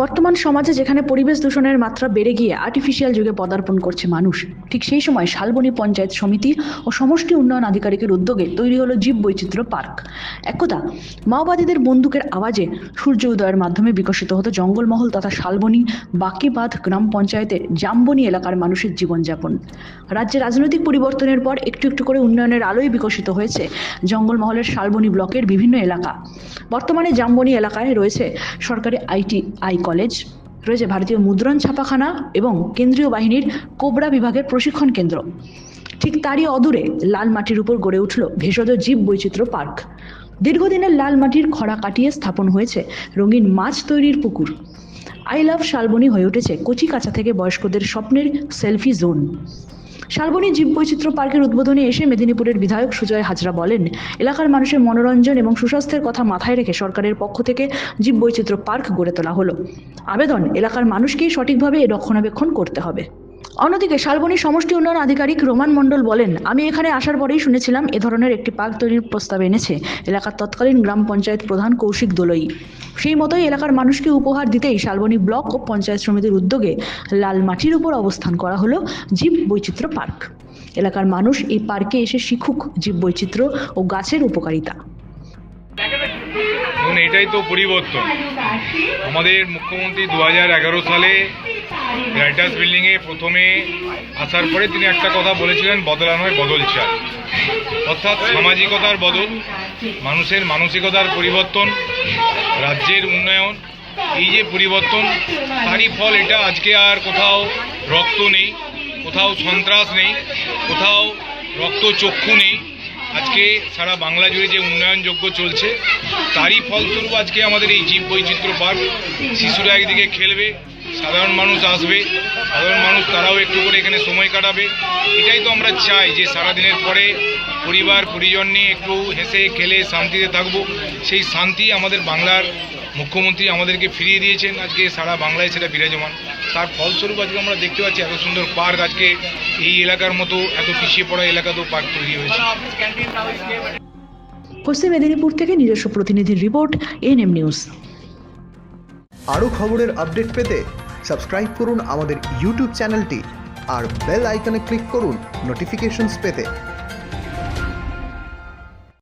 বর্তমান সমাজে যেখানে পরিবেশ দূষণের মাত্রা বেড়ে গিয়ে আর্টিফিশিয়াল যুগে পদার্পণ করছে মানুষ, ঠিক সেই সময় শালবনী পঞ্চায়েত সমিতি ও সমষ্টি উন্নয়ন আধিকারিকের উদ্যোগে তৈরি হলো জীব বৈচিত্র্য পার্ক। একদা, মাওবাদীদের বন্দুকের আওয়াজে সূর্য উদয়ের মাধ্যমে বিকশিত হতো জঙ্গলমহল তথা শালবনী, বাকিবাঁধ গ্রাম পঞ্চায়েতের জাম্বনী এলাকার মানুষের জীবনযাপন। রাজ্যে রাজনৈতিক পরিবর্তনের পর একটু একটু করে উন্নয়নের আলোয় বিকশিত হয়েছে জঙ্গলমহলের শালবনী ব্লকের বিভিন্ন এলাকা। বর্তমানে জাম্বনী এলাকায় রয়েছে সরকারি আইটি, আই কলেজ। রয়েছে ভারতীয় মুদ্রণ ছাপাখানা এবং কেন্দ্রীয় বাহিনীর কোবরা বিভাগের প্রশিক্ষণ কেন্দ্র। ঠিক তারই অদূরে লাল মাটির উপর গড়ে উঠল ভেষজ জীব বৈচিত্র্য পার্ক। দীর্ঘদিনের লাল মাটির খরা কাটিয়ে স্থাপন হয়েছে রঙিন মাছ তৈরির পুকুর। আই লাভ শালবনী হয়ে উঠেছে কচি কাঁচা থেকে বয়স্কদের স্বপ্নের সেলফি জোন। শালবনী জীববৈচিত্র্য পার্কের উদ্বোধনে এসে মেদিনীপুরের বিধায়ক সুজয় হাজরা বলেন, এলাকার মানুষের মনোরঞ্জন এবং সুস্বাস্থ্যের কথা মাথায় রেখে সরকারের পক্ষ থেকে জীববৈচিত্র্য পার্ক গড়ে তোলা হলো। আবেদন, এলাকার মানুষকেই সঠিকভাবে রক্ষণাবেক্ষণ করতে হবে। অন্যদিকে শালবনী সমষ্টি উন্নয়ন আধিকারিক রোমান মণ্ডল বলেন, আমি এখানে আসার পরেই শুনেছিলাম এ ধরনের একটি পার্ক তৈরির প্রস্তাব এনেছে। এলাকার তৎকালীন গ্রাম পঞ্চায়েত প্রধান কৌশিক দোলই। সেই মতোই এলাকার মানুষকে উপহার দিতেই শালবনী ব্লক ও পঞ্চায়েত সমিতির উদ্যোগে লাল মাটির উপর অবস্থান করা হলো জীব বৈচিত্র্য পার্ক। এলাকার মানুষ এই পার্কে এসে শিখুক জীব বৈচিত্র্য ও গাছের উপকারিতা। দেখুন এটাই তো পরিবর্তন। আমাদের মুখ্যমন্ত্রী দু হাজার এগারো সালে রাইটার্স বিল্ডিংয়ে প্রথমে আসার পরে তিনি একটা কথা বলেছিলেন বদলানো হয় বদল চাই। অর্থাৎ সামাজিকতার বদল, মানুষের মানসিকতার পরিবর্তন, রাজ্যের উন্নয়ন, এই যে পরিবর্তন, তারই ফল এটা। আজকে আর কোথাও রক্ত নেই, কোথাও সন্ত্রাস নেই, কোথাও রক্ত চক্ষু নেই। আজকে সারা বাংলা জুড়ে যে উন্নয়নযোগ্য চলছে, তারই ফলস্বরূপ আজকে আমাদের এই জীব বৈচিত্র্য পার্ক। শিশুরা একদিকে খেলবে, সাধারণ মানুষ আসবে, সাধারণ মানুষ তারাও একটু করে এখানে সময় কাটাবে। এটাই তো আমরা চাই যে সারাদিনের পরে পরিবার, পরিজন নিয়ে একটু হেসে, খেলে, শান্তিতে থাকব। সেই শান্তি আমাদের বাংলার মুখ্যমন্ত্রী আমাদেরকে ফিরিয়ে দিয়েছেন আজকে সারা বাংলায় সেটা বিরাজমান। তার ফলস্বরূপ আজকে আমরা দেখতে পাচ্ছি এত সুন্দর পার্ক আজকে এই এলাকার মতো এত পিছিয়ে পড়া এলাকাতেও পার্ক তৈরি হয়েছে। পশ্চিম মেদিনীপুর থেকে নিজস্ব প্রতিনিধির রিপোর্ট এনএম নিউজ। আরও খবরের আপডেট পেতে সাবস্ক্রাইব করুন আমাদের ইউটিউব চ্যানেলটি আর বেল আইকনে ক্লিক করুন নোটিফিকেশনস পেতে।